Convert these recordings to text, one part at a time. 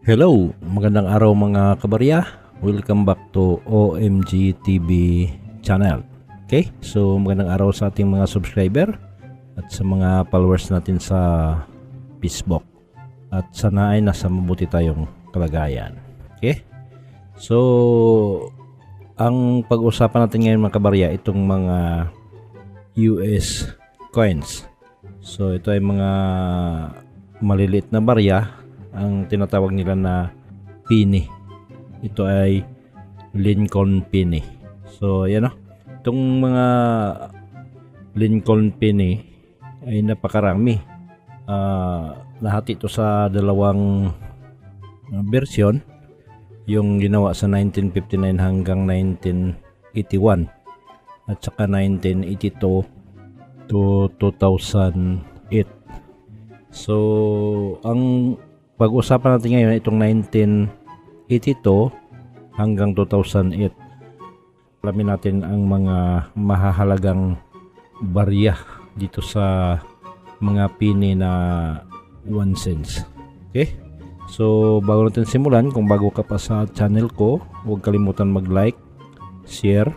Hello, magandang araw mga kabarya. Welcome back to OMG TV channel. Okay, so magandang araw sa ating mga subscriber at sa mga followers natin sa Facebook. At sana ay nasa mabuti tayong kalagayan. Okay? So, ang pag-usapan natin ngayon mga kabarya, itong mga US coins. So, ito ay mga maliliit na barya ang tinatawag nila na penny. Ito ay Lincoln penny. So, yan o. Itong mga Lincoln penny ay napakarami. Ah, nahati ito sa dalawang uh, version. Yung ginawa sa 1959 hanggang 1981 at saka 1982 to 2008. So, ang pag-usapan natin ngayon itong 1982 hanggang 2008. Alamin natin ang mga mahahalagang barya dito sa mga pini na 1 cents. Okay? So, bago natin simulan, kung bago ka pa sa channel ko, huwag kalimutan mag-like, share,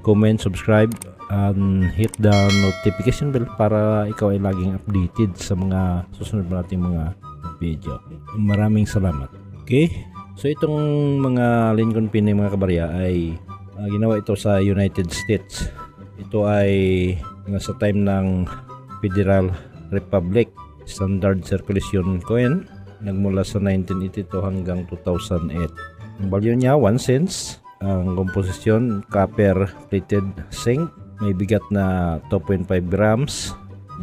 comment, subscribe, and hit the notification bell para ikaw ay laging updated sa mga susunod nating mga video. Maraming salamat. Okay? So itong mga Lincoln Pin mga kabarya ay ah, ginawa ito sa United States. Ito ay sa time ng Federal Republic Standard Circulation Coin nagmula sa 1982 hanggang 2008. Ang value niya 1 cents. Ang komposisyon copper plated zinc may bigat na 2.5 grams,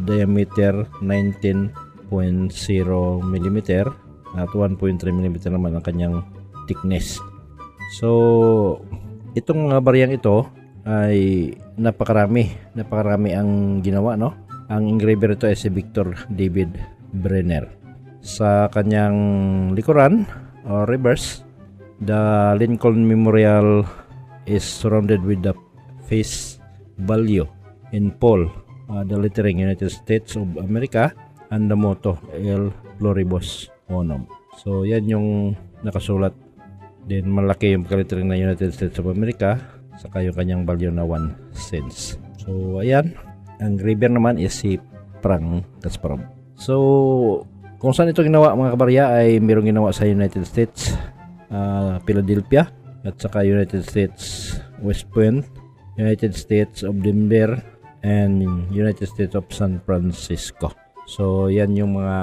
diameter 19.0 mm at 1.3 mm naman ang kanyang thickness. So, itong mga bariyang ito ay napakarami, napakarami ang ginawa, no? Ang engraver ito ay si Victor David Brenner. Sa kanyang likuran or reverse, the Lincoln Memorial is surrounded with the face value in Paul, uh, the lettering United States of America, and the motto El Pluribus Unum. So, yan yung nakasulat. Then, malaki yung pagka-lettering na United States of America, saka yung kanyang value na 1 cents. So, ayan. Ang graver naman is si Prang Kasparov. So, kung saan ito ginawa mga kabarya ay mayroong ginawa sa United States, uh, Philadelphia, at saka United States West Point, United States of Denver and United States of San Francisco. So, yan yung mga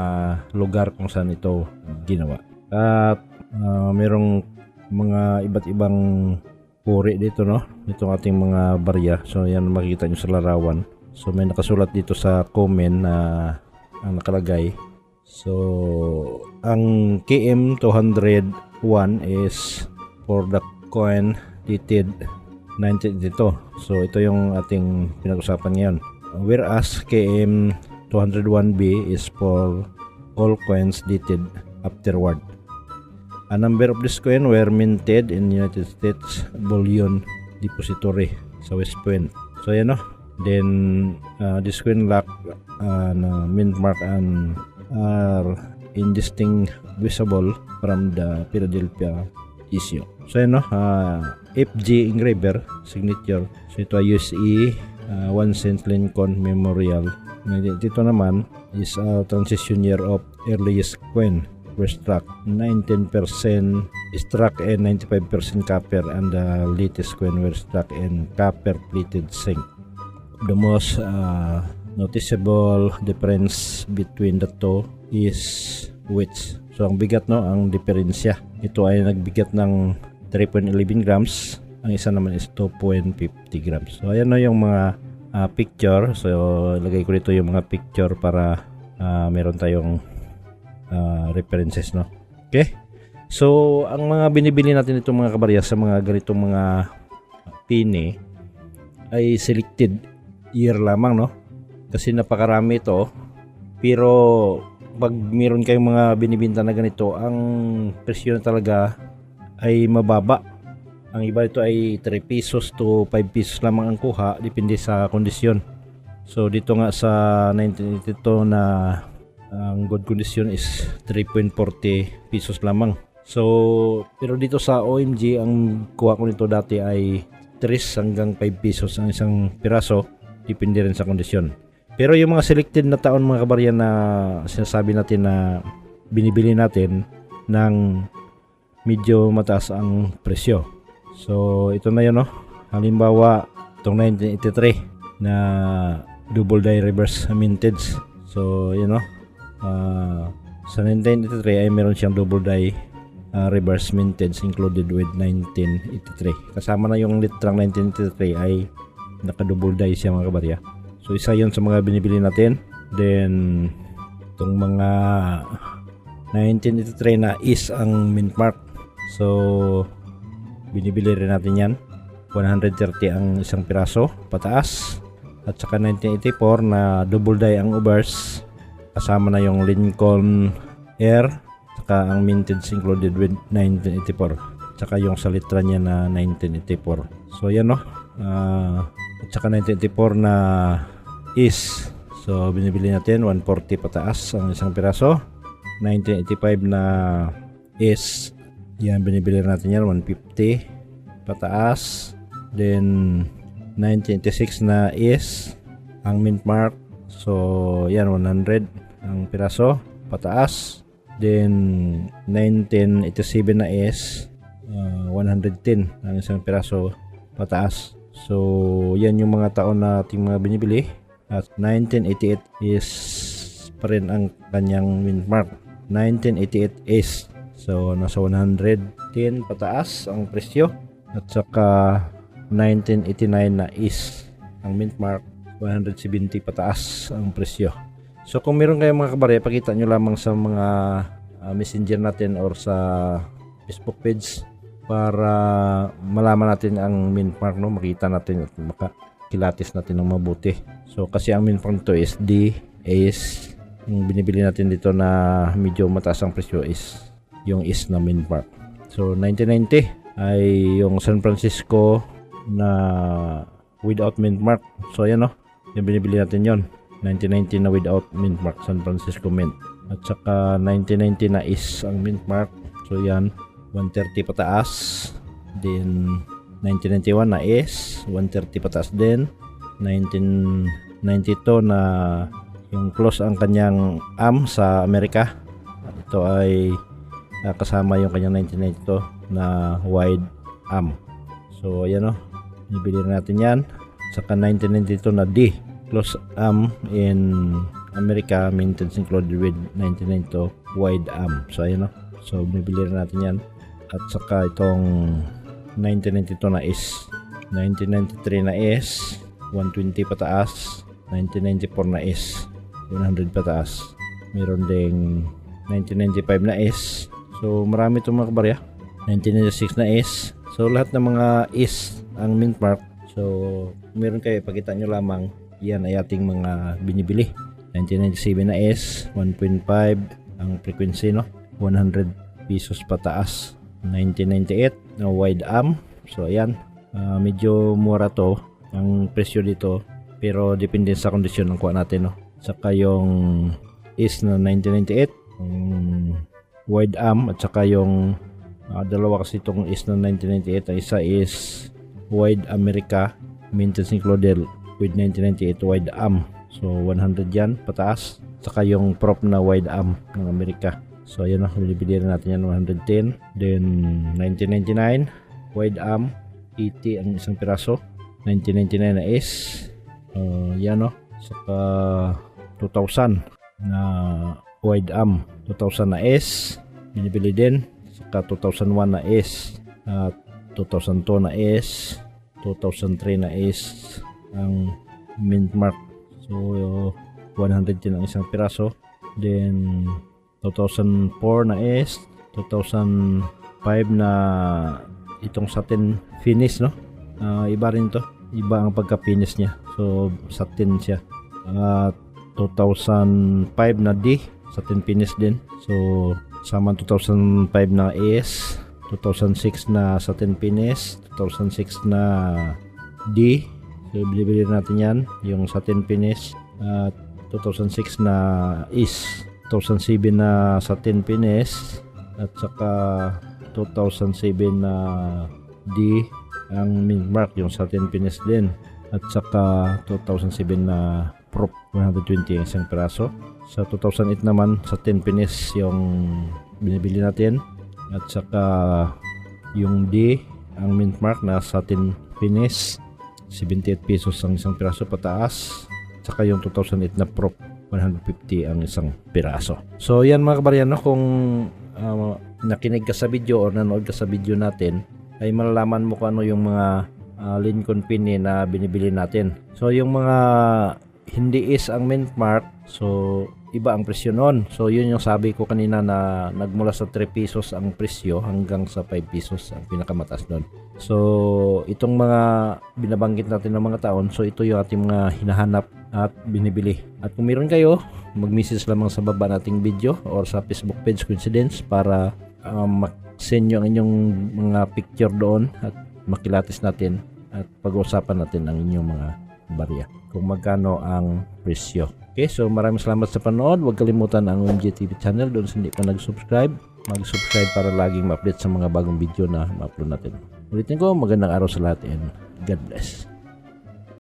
lugar kung saan ito ginawa. At uh, merong mga iba't ibang puri dito, no? Itong ating mga barya. So, yan makikita nyo sa larawan. So, may nakasulat dito sa comment na ang nakalagay. So, ang KM201 is for the coin dated 1982. So ito yung ating pinag-usapan ngayon. Whereas KM 201B is for all coins dated afterward. A number of these coins were minted in United States Bullion Depository sa West Point. So yan no. Then uh, this coin lack uh, mint mark and are indistinguishable from the Philadelphia issue. So yan no, uh, FG engraver signature. So ito ay USE uh, 1 cent Lincoln Memorial. Dito naman is a transition year of earliest were struck 19% struck and 95% copper and the latest coin were struck in copper plated zinc. The most uh, noticeable difference between the two is weight. So ang bigat no, ang diferensya. Ito ay nagbigat ng 3.11 grams. Ang isa naman is 2.50 grams. So ayan no yung mga uh, picture. So ilagay ko dito yung mga picture para uh, meron tayong uh, references no. Okay? So ang mga binibili natin itong mga kabarya sa mga ganitong mga pini ay selected year lamang no. Kasi napakarami ito. Pero pag meron kayong mga binibinta na ganito, ang presyo na talaga ay mababa. Ang iba ito ay 3 pesos to 5 pesos lamang ang kuha, depende sa kondisyon. So dito nga sa 1982 na Ang good condition is 3.40 pesos lamang. So, pero dito sa OMG, ang kuha ko nito dati ay 3 hanggang 5 pesos ang isang piraso. Depende rin sa kondisyon. Pero yung mga selected na taon mga kabarya na sinasabi natin na binibili natin ng medyo mataas ang presyo. So, ito na yun, no? Halimbawa, itong 1983 na double die reverse mintage. So, yun, no? Ah, sa 1983 ay meron siyang double die ah, reverse mintage included with 1983. Kasama na yung litrang 1983 ay naka-double die siya mga kabarya. So, isa yun sa mga binibili natin. Then, itong mga 1983 na is ang mint mark. So, binibili rin natin yan. 130 ang isang piraso pataas. At saka 1984 na double die ang ubers. Kasama na yung Lincoln Air. Saka ang mintage included with 1984. Saka yung sa litra niya na 1984. So yan no. Ah, at saka 1984 na is. So binibili natin 140 pataas ang isang piraso. 1985 na is. Yan binibili natin yan 150 pataas. Then 1986 na is ang mint mark. So yan 100 ang piraso pataas. Then 1987 na is uh, 110 ang isang piraso pataas. So yan yung mga taon na ating mga binibili. At 1988 is pa rin ang kanyang mint mark. 1988 is so nasa 110 pataas ang presyo. At saka 1989 na is ang mint mark 170 pataas ang presyo. So kung meron kayong mga kabarya, pakita nyo lamang sa mga ah, messenger natin or sa Facebook page para malaman natin ang mint mark no, makita natin at makakilatis natin ng mabuti. So kasi ang mint mark nito is D is yung binibili natin dito na medyo mataas ang presyo is yung is na mint mark. So 1990 ay yung San Francisco na without mint mark. So ayan no, yung binibili natin yon 1990 na without mint mark San Francisco Mint. At saka 1990 na is ang mint mark. So yan 130 pataas. Then 1991 na is 130 pataas din. 1992 na yung close ang kanyang AM sa Amerika. Ito ay ah, kasama yung kanyang 1992 na wide AM. So ayan o, Ibili rin natin yan. Saka 1992 na D. Close arm in America. Maintenance included with 1992 wide arm. So ayan o. So bibili rin natin yan. At saka itong 1992 na is 1993 na is 120 pataas 1994 na is 100 pataas meron ding 1995 na is so marami itong mga kabarya 1996 na is so lahat ng mga is ang mint mark. So, meron kayo, ipakita nyo lamang. Yan ay ating mga binibili. 1997 na S, 1.5 ang frequency, no? 100 pesos pataas. 1998 na wide arm. So, ayan. Ah, medyo mura to ang presyo dito. Pero depende sa kondisyon ng kuha natin, no? Saka yung is na 1998, yung wide arm at saka yung ah, dalawa kasi itong is na 1998. Ang isa is wide America maintenance included with 1998 wide arm. So 100 yan pataas. Saka yung prop na wide arm ng Amerika so ayan na binibili na natin yan 110 then 1999 wide arm 80 ang isang piraso. 1999 na is uh, yan no? Saka 2000 na wide arm 2000 na S binibili din. Saka 2001 na S at 2002 na S 2003 na is ang mint mark. So 100 din ang isang piraso. Then 2004 na is 2005 na itong satin finish no? Ah, iba rin to. Iba ang pagka finish niya. So satin siya. At 2005 na D satin finish din. So sama 2005 na S 2006 na satin finish 2006 na D. So bili natin yan yung satin finish. At 2006 na is 2007 na sa 10 pines at saka 2007 na D ang mark yung sa 10 pines din. At saka 2007 na prop 120 ang isang piraso sa 2008 naman sa 10 pines yung binibili natin. At saka yung D ang mint mark na sa 10 pines 78 pesos ang isang piraso pataas. Saka yung 2008 na prop 150 ang isang piraso. So yan mga kabaryano kung uh, nakinig ka sa video or nanood ka sa video natin ay malalaman mo kung ano yung mga uh, Lincoln Penny na binibili natin. So yung mga hindi is ang mint mark so iba ang presyo noon so yun yung sabi ko kanina na nagmula sa 3 pesos ang presyo hanggang sa 5 pesos ang pinakamataas doon so itong mga binabanggit natin ng mga taon so ito yung ating mga hinahanap at binibili. At kung meron kayo mag-message lamang sa baba nating video or sa Facebook page coincidence para um, mag-send nyo ang inyong mga picture doon at makilatis natin at pag-uusapan natin ang inyong mga barya kung magkano ang presyo. Okay, so maraming salamat sa panood. Huwag kalimutan ang OMG TV channel doon sa hindi pa nag-subscribe. Mag-subscribe para laging ma-update sa mga bagong video na ma-upload natin. Ulitin ko, magandang araw sa lahat and God bless.